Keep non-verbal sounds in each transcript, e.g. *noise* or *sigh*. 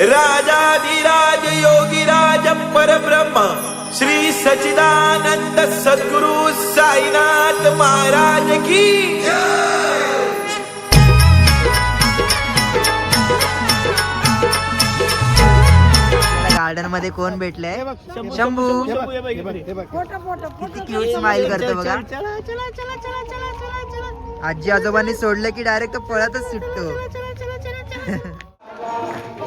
राजाधिराज योगीराज परब्रह्म श्री सचिदानंद सद्गुरु साईनाथ महाराज की गार्डनमध्ये कोण भेटलंय शंभू किती क्यूट स्माइल करतो बघा आजी आजोबांनी सोडलं की डायरेक्ट तो पळतच सुटतो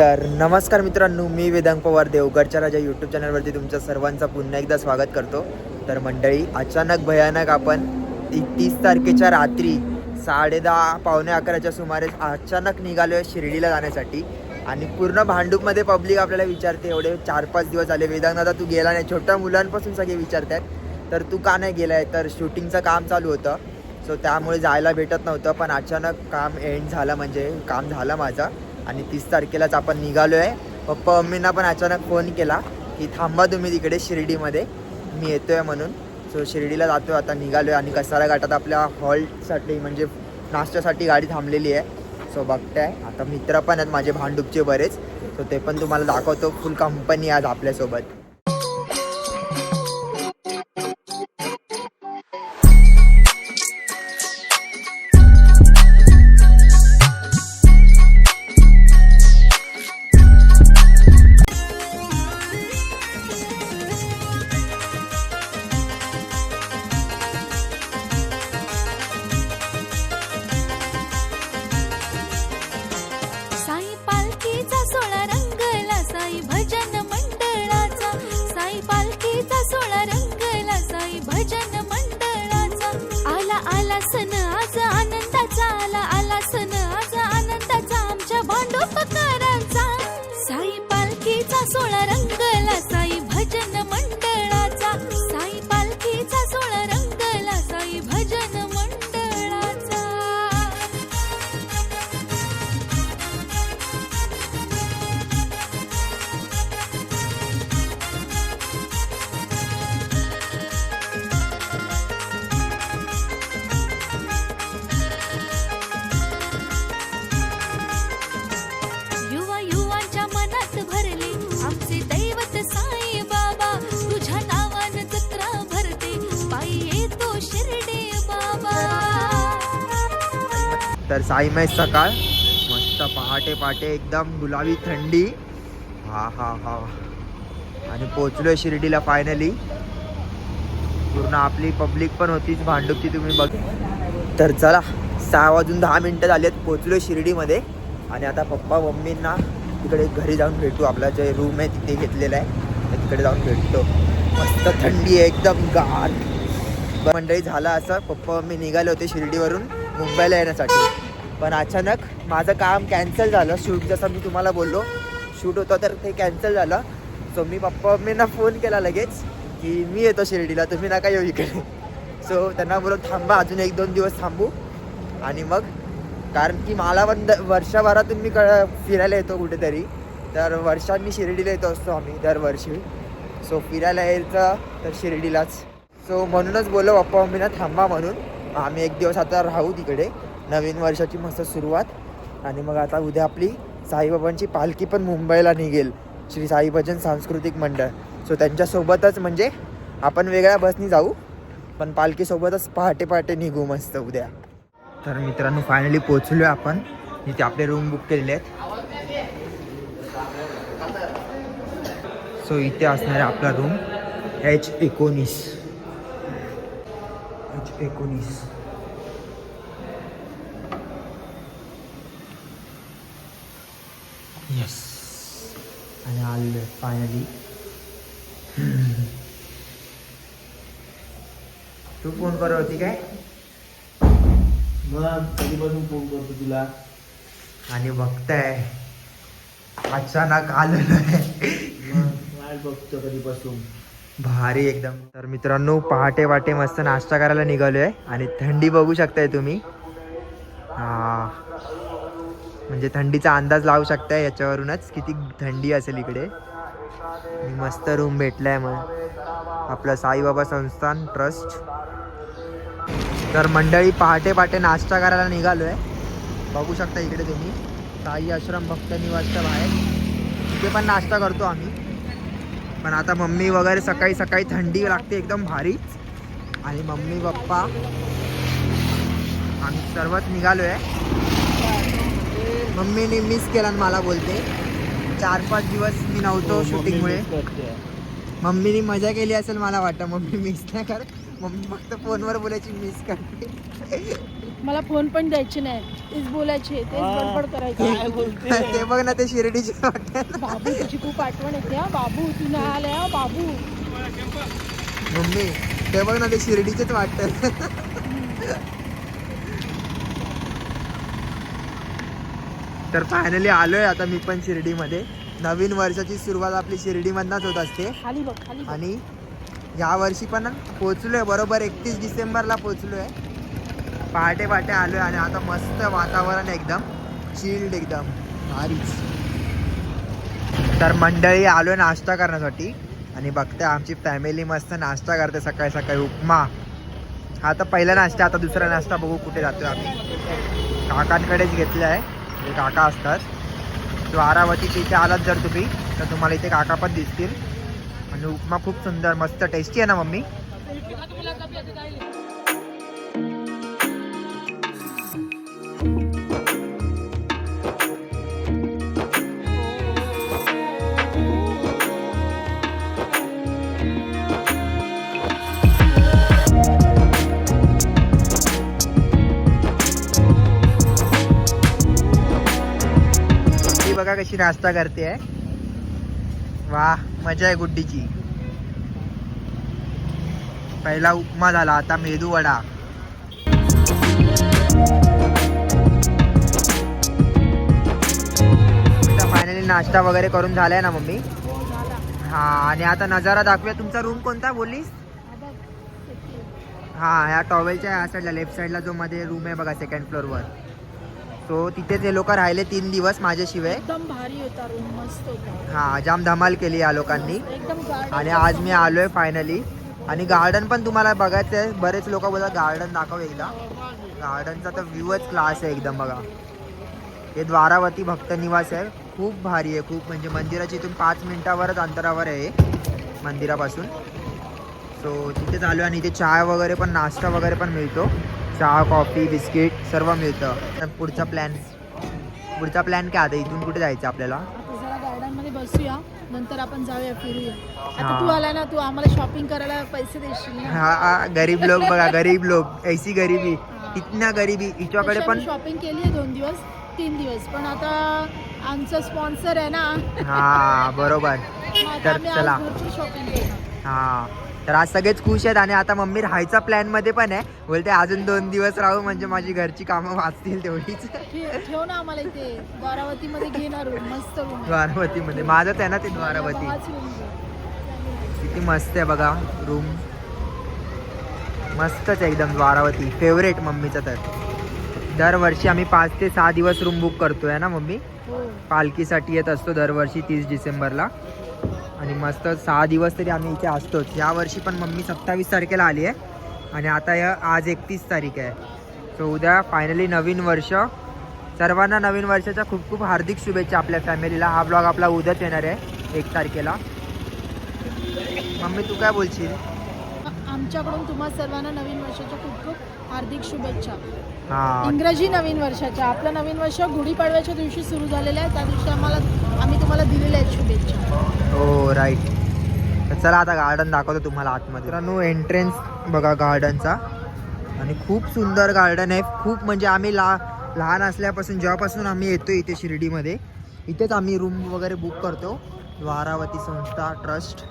तर नमस्कार मित्रांनो मी वेदांग पवार देवगडच्या राजा यूट्यूब चॅनलवरती तुमच्या सर्वांचं पुन्हा एकदा स्वागत करतो. तर मंडळी अचानक भयानक आपण तीस तारखेच्या रात्री साडे दहा पावणे अकराच्या सुमारे अचानक निघालो आहे शिर्डीला जाण्यासाठी. आणि पूर्ण भांडूपमध्ये पब्लिक आपल्याला विचारते एवढे चार पाच दिवस झाले वेदांग दादा तू गेला नाही. छोट्या मुलांपासून सगळे विचारत आहेत तर तू का नाही गेला आहे तर शूटिंगचं काम चालू होतं. सो त्यामुळे जायला भेटत नव्हतं पण अचानक काम एंड झालं म्हणजे काम झालं माझं. आणि तीस तारखेलाच आपण निघालो आहे पप्पा मम्मींना पण अचानक फोन केला की थांबा तुम्ही तिकडे शिर्डीमध्ये. मी येतो आहे म्हणून. सो शिर्डीला जातो आता निघालो आहे आणि कसारा घाटात आपल्या हॉल्टसाठी म्हणजे नाश्त्यासाठी गाडी थांबलेली आहे. सो बघताय. आता मित्र पण आहेत माझे भांडूपचे बरेच. सो ते पण तुम्हाला दाखवतो. फुल कंपनी आज आपल्यासोबत. टाईम आहे सकाळ मस्त पहाटे पहाटे एकदम गुलाबी थंडी. हा हा हा. आणि पोचलोय शिर्डीला फायनली पूर्ण आपली पब्लिक पण होतीच भांडुपची तुम्ही बघ. तर चला सहा वाजून दहा मिनटं झाली आहेत पोचलोय शिर्डीमध्ये. आणि आता पप्पा मम्मींना तिकडे घरी जाऊन भेटू. आपला जे रूम आहे तिथे घेतलेला आहे. तिकडे जाऊन भेटतो. मस्त थंडी आहे एकदम गार. मंडळी झालं असं. पप्पा मम्मी निघाले होते शिर्डीवरून. मुंबईला येण्यासाठी. पण अचानक माझं काम कॅन्सल झालं. शूट जसं मी तुम्हाला बोललो शूट होतं तर ते कॅन्सल झालं. सो मी पप्पा मम्मींना फोन केला लगेच की मी येतो शिर्डीला तुम्ही नका येऊ इकडे. सो त्यांना बोलत थांबा अजून एक दोन दिवस थांबू. आणि मग कारण की मला पण वर्षभरातून मी क फिरायला येतो कुठेतरी. तर वर्षात मी शिर्डीला येतो असतो आम्ही दरवर्षी. सो फिरायला यायचं तर शिर्डीलाच. सो म्हणूनच बोललो पप्पा मम्मीना थांबा म्हणून. आम्ही एक दिवस आता राहू तिकडे. नवीन वर्षाची मस्त सुरुवात. आणि मग आता उद्या आपली साईबाबांची पालखी पण मुंबईला निघेल. श्री साई भजन सांस्कृतिक मंडळ. सो त्यांच्यासोबतच म्हणजे आपण वेगळ्या बसनी जाऊ. पण पालखीसोबतच पहाटे पहाटे निघू मस्त उद्या. तर मित्रांनो फायनली पोचलो आहे आपण. इथे आपले रूम बुक केलेले आहेत. सो इथे असणार आहे आपला रूम एच एकोणीस. एच एकोणीस. येस आणि आलेलो फायनली तू फोन करत होती काय? मग कधीपासून फोन करतो तुला? आणि बघताय अचानक आलेलो आहे मग वाट बघतो कधीपासून? भारी एकदम. तर मित्रांनो पहाटे वाटे मस्त नाश्ता करायला निघालोय आणि थंडी बघू शकताय तुम्ही. म्हणजे थंडीचा अंदाज लावू शकताय याच्यावरूनच. किती थंडी असेल इकडे. मस्त रूम भेटलाय मग. आपलं साईबाबा संस्थान ट्रस्ट तर मंडळी पहाटे पहाटे नाश्ता करायला निघालोय. बघू शकता इकडे तुम्ही. साई आश्रम भक्त निवासच्या बाहेर. तिथे पण नाश्ता करतो आम्ही. पण आता मम्मी वगैरे सकाळी सकाळी थंडी लागते एकदम भारीच. आणि मम्मी पप्पा आम्ही सर्वच निघालो आहे मम्मीने मिस केला ना मला बोलते. चार पाच दिवस मी नव्हतो शूटिंगमुळे मम्मीने मजा केली असेल मला वाटतं मम्मी मिस नाही करत. मम्मी फक्त फोनवर बोलायची मिस करते. मला फोन पण द्यायचे नाही. तेच बोलायचे तेच बडबड काय करायचे. बोलते? ते बघ ना ते शिर्डीचे वाटत बाबू तुझी खूप आठवण येते हा. बाबू तू नाही आलाय हा बाबू. मम्मी ते बघ ना ते शिर्डीचेच वाटत तर फायनली आलोय आता मी पण शिर्डीमध्ये. नवीन वर्षाची सुरुवात आपली शिर्डीमधनच होत असते. आणि या वर्षी पण पोचलोय बरोबर एकतीस डिसेंबरला पोचलोय पहाटे पहाटे आलोय आणि आता मस्त वातावरण एकदम चिल्ड एकदम भारीच. तर मंडळी आलोय नाश्ता करण्यासाठी. आणि बघते आमची फॅमिली मस्त नाश्ता करते सकाळी सकाळी उपमा. हा तर पहिला नाश्ता आता दुसरा नाश्ता बघू कुठे जातोय आम्ही. काकांकडेच घेतला आहे हे काका असतात. द्वारावतीच्या इथे आलात जर तुम्ही तर तुम्हाला इथे काका पण दिसतील. आणि उपमा खूप सुंदर मस्त टेस्टी आहे ना मम्मी? बघा कशी नाश्ता करते आहे. वा मजा आहे गुड्डीची. पहिला उपमा झाला आता मेदू वडा. फायनली नाश्ता वगैरे करून झालाय ना मम्मी? हो आणि आता नजारा दाखवूया. तुमचा रूम कोणता बोललीस? हा ह्या टॉवेलच्या ह्या साईडला लेफ्ट साईडला जो मध्ये रूम आहे बघा सेकंड फ्लोअरवर तो तिथे ते लोक राहिले तीन दिवस माझ्याशिवाय. एकदम भारी होता रूम मस्त होता. हा जाम धमाल केली या लोकांनी. एकदम आणि आज मी आलोय फायनली आणि गार्डन पण तुम्हाला बघायचं आहे बरेच लोक बोलतात गार्डन दाखव एकदा. गार्डनचा तर व्ह्यूच क्लास आहे एकदम बघा. हे द्वारावती भक्त निवास आहे. खूप भारी आहे खूप. म्हणजे मंदिराच्या इथून पाच मिनिटावरच अंतरावर आहे मंदिरापासून. सो तिथे चालू आणि इथे चहा वगैरे पण नाश्ता वगैरे पण मिळतो. चहा कॉफी बिस्किट सर्व मिळतं. तर पुढचा प्लॅन पुढचा प्लॅन काय? आता इथून कुठे जायचं आपल्याला? आता जरा बसूया. नंतर आपण जाऊया फिरूया. आता तू आला ना तू आम्हाला शॉपिंग करायला पैसे देशील ना? हा हा, गरीब लोक बघा गरीब लोक. ऐसी गरीबी. कितना गरीबी. हिच्याकडे पण शॉपिंग केली आहे दोन दिवस तीन दिवस. पण आता आमचं स्पॉन्सर आहे ना. हा बरोबर. तर चला. शॉपिंग हा. तर आज सगळेच खुश आहेत आणि आता मम्मी राहायचा प्लॅनमध्ये पण आहे. बोलते अजून दोन दिवस राहू म्हणजे माझी घरची कामं वाचतील तेवढीच. ठेव ना आम्हाला इथे. घेणार मस्त मध्ये माझंच आहे ना ते द्वारावती. किती मस्त आहे बघा रूम मस्तच आहे एकदम द्वारावती. फेवरेट मम्मीचं तर. दरवर्षी आम्ही पाच ते सहा दिवस रूम बुक करतोय ना मम्मी? हो. पालखीसाठी येत असतो दरवर्षी तीस डिसेंबरला. आणि मस्त सहा दिवस तरी आम्ही इथे असतोच. यावर्षी पण मम्मी सत्तावीस तारखेला आली आहे. आणि आता या आज एकतीस तारीख आहे. सो उद्या फायनली नवीन वर्ष. सर्वांना नवीन वर्षाच्या खूप खूप हार्दिक शुभेच्छा आपल्या फॅमिलीला हा ब्लॉग आपला उद्याच येणार आहे एक तारखेला. मम्मी तू काय बोलशील? आमच्याकडून तुम्हा सर्वांना नवीन वर्षाच्या खूप खूप हार्दिक शुभेच्छा. हा. इंग्रजी नवीन वर्षाच्या. आपलं नवीन वर्ष गुढीपाडव्याच्या दिवशी सुरू झालेलं आहे. त्या दिवशी आम्हाला आम्ही तुम्हाला दिलेल्या आहेत शुभेच्छा. हो राईट तर चला आता गार्डन दाखवतो तुम्हाला आतमध्ये. मित्रांनो एंट्रन्स बघा गार्डनचा आणि खूप सुंदर गार्डन आहे. खूप म्हणजे आम्ही ला लहान असल्यापासून जेव्हापासून आम्ही येतो इथे शिर्डीमध्ये इथेच आम्ही रूम वगैरे बुक करतो. द्वारावती संस्था ट्रस्ट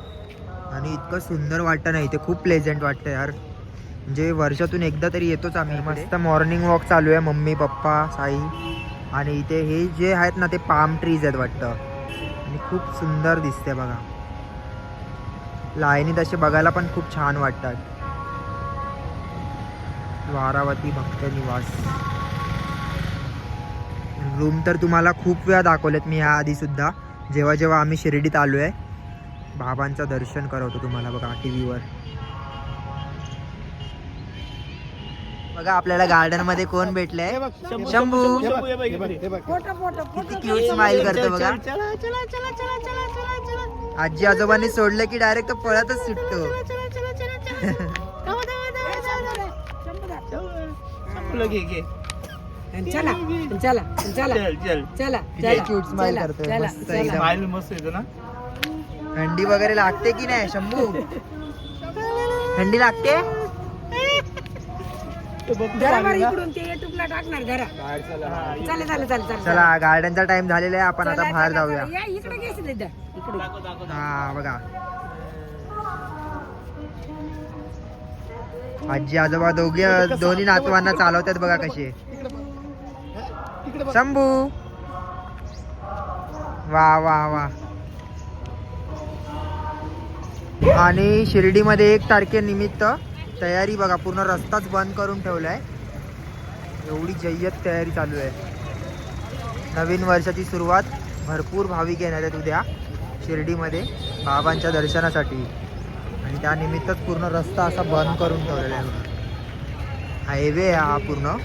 आणि इतकं सुंदर वाटतं ना इथे खूप प्लेझंट वाटतं यार. म्हणजे वर्षातून एकदा तरी येतोच आम्ही मस्त मॉर्निंग वॉक चालू आहे मम्मी पप्पा साई. आणि इथे हे जे आहेत ना ते पाम ट्रीज आहेत वाटतं. आणि खूप सुंदर दिसते बघा. लाईनी तसे बघायला पण खूप छान वाटतात. द्वारावती भक्त निवास. रूम तर तुम्हाला खूप वेळा दाखवलेत मी ह्या आधी सुद्धा. जेव्हा जेव्हा आम्ही शिर्डीत आलो आहे बाबांचं दर्शन करवतो तुम्हाला बघा टी व्हीवर बघा आपल्याला गार्डनमध्ये कोण भेटलंय? शंभू किती क्यूट स्माइल करतो बघा. आजी आजोबांनी सोडलं की डायरेक्ट तो पळतच सुटतो. चला चला चला चल चल चला. किती क्यूट स्माइल मस्त येतो ना? थंडी वगैरे लागते की नाही शंभू? *laughs* थंडी लागते? घरा बरं इकडून ते युट्यूबला टाकणार घरा चला. चला चला चला चला गार्डनचा टाइम झालेला आहे आपण आता बाहेर जाऊया. या इकडे घेशील एकदा इकडे. हा बघा. आजी आजोबा दोघे दोन्ही नातवांना चालवतात बघा कसे शंभू. वा वा वा. आणि शिर्डीमध्ये एक तारखेनिमित्त तयारी बघा पूर्ण रस्ताच बंद करून ठेवला आहे एवढी जय्यत तयारी चालू आहे. नवीन वर्षाची सुरुवात भरपूर भाविक येणार आहेत उद्या शिर्डीमध्ये बाबांच्या दर्शनासाठी. आणि त्यानिमित्तच पूर्ण रस्ता असा बंद करून ठेवलेला आहे. हायवे हा पूर्ण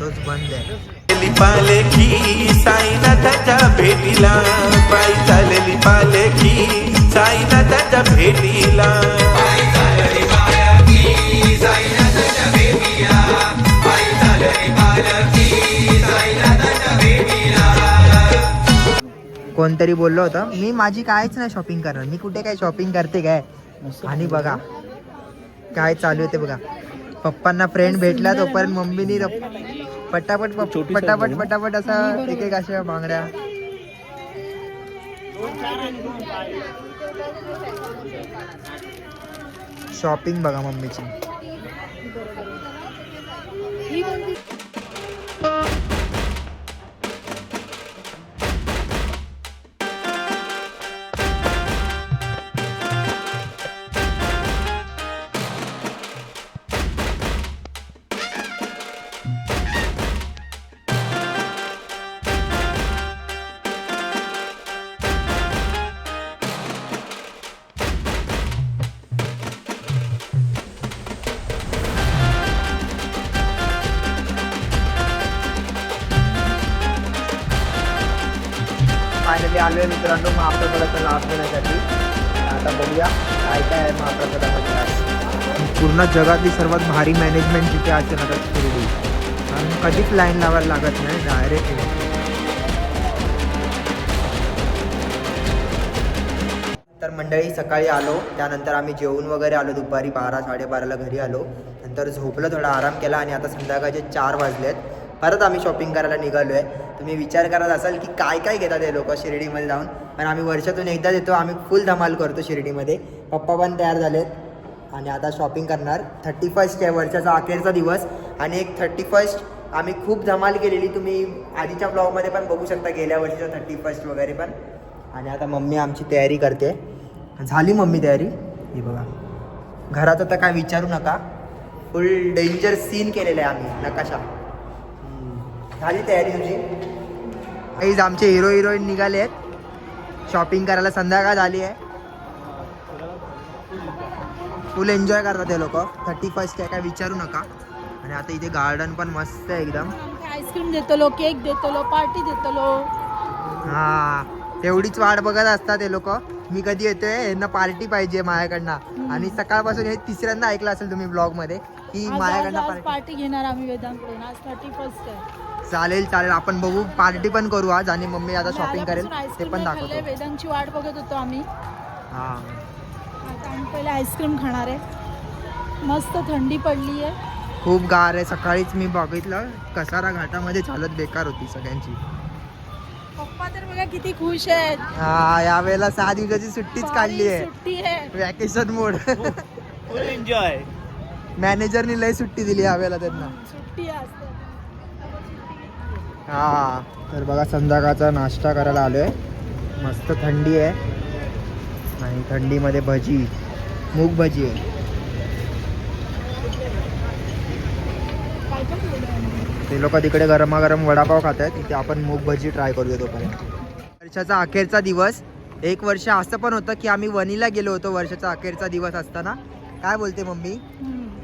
तोच बंद आहे. पाले की साईनाथाच्या भेटीला. पायी पाले की साईनाथाच्या भेटीला. कोणतरी बोललो होतं? मी माझी कायच नाही शॉपिंग करणार मी कुठे काय शॉपिंग करते काय? आणि बघा काय चालू होते बघा. पप्पांना फ्रेंड भेटला तोपर्यंत मम्मीनी तो पटापट पटापट पटापट असा एक एक अशा बांगड्या शॉपिंग बघा मम्मीची. मित्रांनो महाप्रसादाचा लाभ घेण्यासाठी आता बघूया काय काय आहे महाप्रसादामध्ये आज. पूर्ण जगातली सर्वात भारी मॅनेजमेंट जिथे असेल आता शिर्डी आणि कधीच लाईन लावायला लागत नाही डायरेक्ट तर मंडळी सकाळी आलो त्यानंतर आम्ही जेवून वगैरे आलो दुपारी बारा साडेबाराला घरी आलो. नंतर झोपलं थोडा आराम केला आणि आता संध्याकाळचे चार वाजलेत. परत आम्ही शॉपिंग करायला निघालो आहे तुम्ही विचार करत असाल की काय काय घेतात हे लोक शिर्डीमध्ये जाऊन. पण आम्ही वर्षातून एकदा देतो आम्ही फुल धमाल करतो शिर्डीमध्ये. पप्पा पण तयार झालेत. आणि आता शॉपिंग करणार. थर्टी फर्स्ट आहे वर्षाचा अखेरचा दिवस. आणि एक थर्टी फर्स्ट आम्ही खूप धमाल केलेली. तुम्ही आधीच्या ब्लॉगमध्ये पण बघू शकता गेल्या वर्षीचा थर्टी फर्स्ट वगैरे पण. आणि आता मम्मी आमची तयारी करते. झाली मम्मी तयारी? ही बघा. घरात आता काय विचारू नका. फुल डेंजर सीन केलेलं आहे आम्ही नकाशा. झाली तयारी तुझी? काहीच आमचे हिरो हिरोईन निघाले आहेत. शॉपिंग करायला संध्याकाळ झाली आहे. फुल एन्जॉय करतात ते लोक. थर्टी फर्स्ट आहे काय विचारू नका. आणि आता इथे गार्डन पण मस्त आहे एकदम. आईस्क्रीम देतलो केक देतलो पार्टी देतलो. हा. तेवढीच वाट बघत असतात हे लोक. मी कधी येतोय यांना पार्टी पाहिजे माझ्याकडनं. आणि सकाळपासून हे तिसऱ्यांदा ऐकलं असेल तुम्ही ब्लॉगमध्ये की माझ्याकडनं पार्टी घेणार आम्ही वेदांकडून आज थर्टी फर्स्ट आहे. चालेल चालेल. आपण बघू. पार्टी पण करू आज आणि मम्मी आता शॉपिंग करेल. ते पण दाखवतो. वेदांची वाट बघत होतो आम्ही. हा. आता आम्ही पहिले आईस्क्रीम खाणार आहे. मस्त थंडी पडली आहे. खूप गार आहे. सकाळीच मी बघितलं. कसारा घाटामध्ये चालत बेकार होती सगळ्यांची. पप्पा तर बघा किती खुश आहेत. हा यावेळेला सहा दिवसाची सुट्टीच काढली आहे. सुट्टी आहे. वॅकेशन मोड *laughs* फुल एन्जॉय. मॅनेजरनी लय सुट्टी दिली यावेळेला त्यांना. सुट्टी तर. हा. तर बघा संध्याकाळचा नाश्ता करायला आलोय. मस्त थंडी आहे. आणि थंडीमध्ये भजी. मूग भजी आहे. ते लोक तिकडे गरमागरम वडापाव खात आहेत. तिथे आपण मूग भजी ट्राय करूया तोपर्यंत. वर्षाचा अखेरचा दिवस. एक वर्ष असं पण होतं की आम्ही वनीला गेलो होतो वर्षाचा अखेरचा दिवस असताना. काय बोलते मम्मी?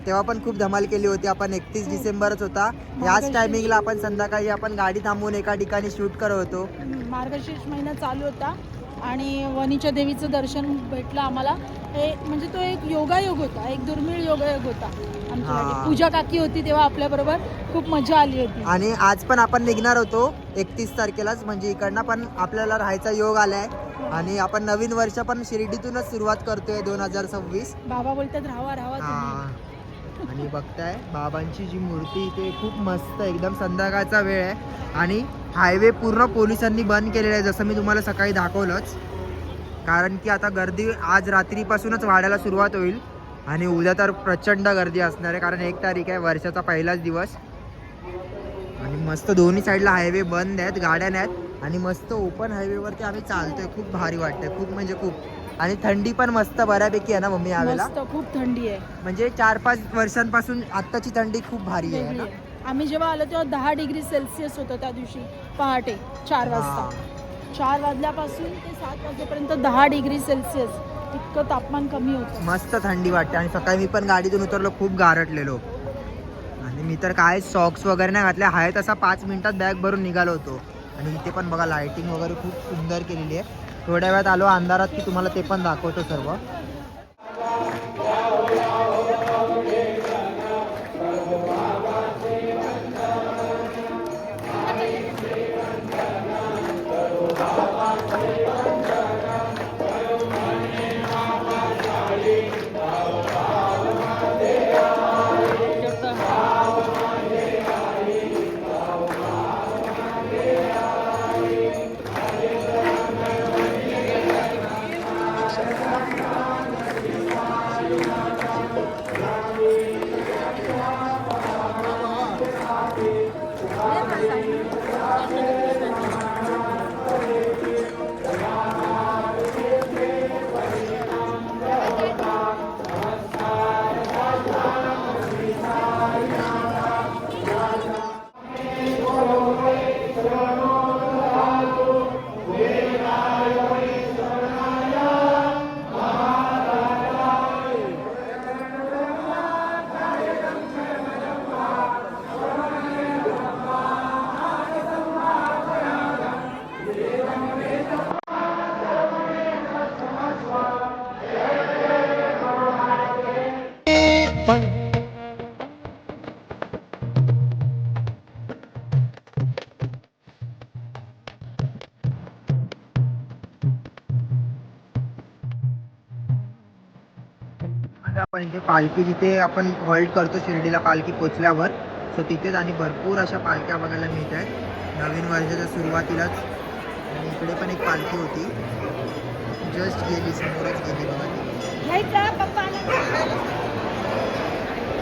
तेव्हा पण खूप धमाल केली होती. आपण एकतीस डिसेंबरच होता. याच टायमिंगला आपण संध्याकाळी आपण गाडी थांबवून एका ठिकाणी शूट करत होतो. मार्गशीर्ष महिना चालू होता आणि वणीच्या देवीचं दर्शन भेटलं आम्हाला. हे म्हणजे तो एक योगायोग होता एक दुर्मिळ योगायोग होता हा. आमच्यासाठी पूजा काकी होती तेव्हा आपल्याबरोबर खूप मजा आली होती. आणि आज पण आपण निघणार होतो एकतीस तारखेलाच. म्हणजे इकडनं पण आपल्याला राहायचा योग आलाय. आणि आपण नवीन वर्ष पण शिर्डीतूनच सुरुवात करतोय दोन हजार सव्वीस. बाबा बोलतात राहावा राहावा. आणि बघताय बाबांची जी मूर्ती इथे खूप मस्त एकदम संध्याकाळचा वेळ आहे. आणि हायवे पूर्ण पोलिसांनी बंद केलेला आहे जसं मी तुम्हाला सकाळी दाखवलंच. कारण की आता गर्दी आज रात्रीपासूनच वाढायला सुरुवात होईल. आणि उद्या तर प्रचंड गर्दी असणार आहे कारण एक तारीख आहे वर्षाचा पहिलाच दिवस. आणि मस्त दोन्ही साईडला हायवे बंद आहेत गाड्या नाहीत. आणि मस्त ओपन हायवेवरती आम्ही चालतोय. खूप भारी वाटतंय. खूप म्हणजे खूप. आणि थंडी पण मस्त बऱ्यापैकी आहे ना मम्मी यावेळेला? मस्त खूप थंडी आहे. म्हणजे चार पाच वर्षांपासून आत्ताची थंडी खूप भारी आहे वेगळी ना? आहे. आम्ही जेव्हा आलो तेव्हा दहा डिग्री सेल्सिअस होतं त्या दिवशी. पहाटे चार वाजता. हा. चार वाजल्यापासून ते सात वाजेपर्यंत दहा डिग्री सेल्सिअस. इतकं तापमान कमी होतं. मस्त थंडी वाटते. आणि सकाळी मी पण गाडीतून उतरलो खूप गारटलेलो आणि मी तर काय सॉक्स वगैरे नाही घातले. आहे तसा पाच मिनिटात बॅग भरून निघालो होतो. आणि इथे पण बघा लाइटिंग वगैरे खूप सुंदर केलेली आहे. थोड्या वेळात आलो अंधारात की तुम्हाला ते पण दाखवतो सर्व. पालखी जिथे आपण हॉल्ट करतो शिर्डीला पालखी पोचल्यावर सो तिथेच आणि भरपूर अशा पालख्या बघायला मिळत आहेत. नवीन वर्षाच्या सुरुवातीलाच. आणि इकडे पण एक पालखी होती. जस्ट गेली समोरच गेली बघा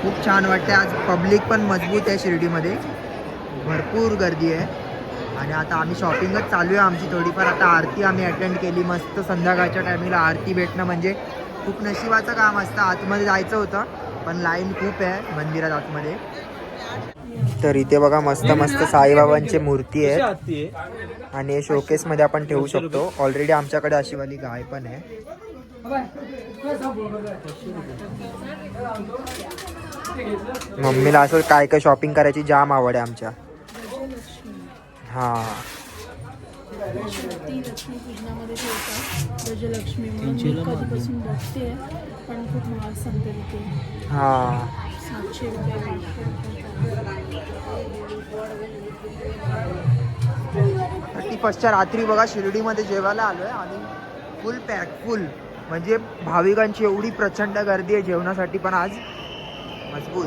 खूप छान वाटते आज पब्लिक पण मजबूत आहे शिर्डीमध्ये. भरपूर गर्दी आहे. आणि आता आम्ही शॉपिंगच चालू आहे आमची थोडीफार. आता आरती आम्ही अटेंड केली. मस्त संध्याकाळच्या टायमिंगला आरती भेटणं म्हणजे खूप नशिबाचं काम असतं. आतमध्ये जायचं होतं पण लाईन खूप आहे मंदिरात आतमध्ये. तर इथे बघा मस्त मस्त साईबाबांची मूर्ती आहे. आणि हे शोकेस मध्ये आपण ठेवू शकतो. ऑलरेडी आमच्याकडे अशी वाली गाय पण आहे. मम्मीला असं काय काय शॉपिंग करायची जाम आवड आहे आमच्या. हा. ती लक्ष्मी पूजनामध्ये ठेवतात गजलक्ष्मी म्हणून मी कधीपासून बघते पण खूप महाग सांगते तिथे. हा. सातशे रुपये फर्स्टच्या रात्री बघा शिर्डीमध्ये जेवायला आलोय आणि फुल पॅक फुल म्हणजे भाविकांची एवढी प्रचंड गर्दी आहे जेवणासाठी पण आज. मजबूत.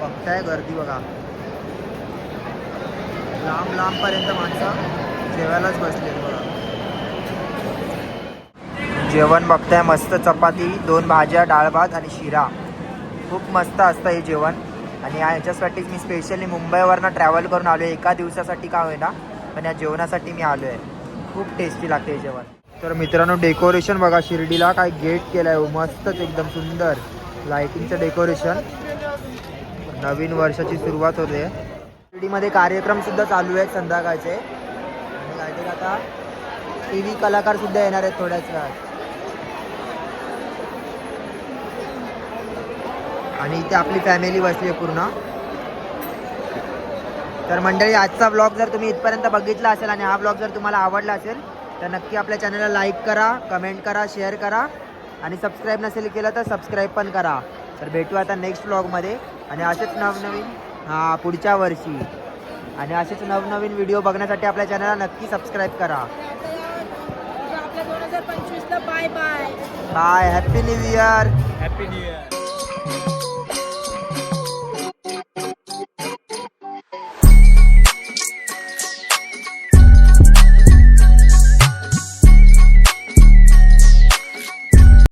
बघताय गर्दी बघा. लांब लांब पर्यंत माणसं. जेवायलाच बसले. जेवण बघताय मस्त चपाती दोन भाज्या डाळ भात आणि शिरा. खूप मस्त असतं हे जेवण. आणि याच्यासाठीच मी स्पेशली मुंबईवरनं ट्रॅव्हल करून आलो एका दिवसासाठी का होईना पण या जेवणासाठी मी आलो आहे खूप टेस्टी लागते हे जेवण. तर मित्रांनो डेकोरेशन बघा शिर्डीला काय गेट केलाय. हो, मस्तच एकदम सुंदर. लाईटिंगचं डेकोरेशन नवीन वर्षाची सुरुवात होते. शिर्डीमध्ये कार्यक्रमसुद्धा चालू आहेत संध्याकाळचे. आणि आता टी व्ही कलाकार सुद्धा येणार आहेत थोड्याच वेळात. आणि इथे आपली फॅमिली बसली आहे पूर्ण. तर मंडळी आजचा ब्लॉग जर तुम्ही इथपर्यंत बघितला असेल आणि हा ब्लॉग जर तुम्हाला आवडला असेल तर नक्की आपल्या चॅनलला लाईक करा कमेंट करा शेअर करा. आणि सबस्क्राईब नसेल केलं तर सबस्क्राईब पण करा. तर भेटू आता नेक्स्ट ब्लॉगमध्ये आणि असेच नवनवीन हां पुढच्या वर्षी. आणि असेच नवनवीन व्हिडिओ बघण्यासाठी आपल्या चॅनलला नक्की सबस्क्राईब करा. आपल्या दोन हजार पंचवीसला bye bye bye happy new year happy new year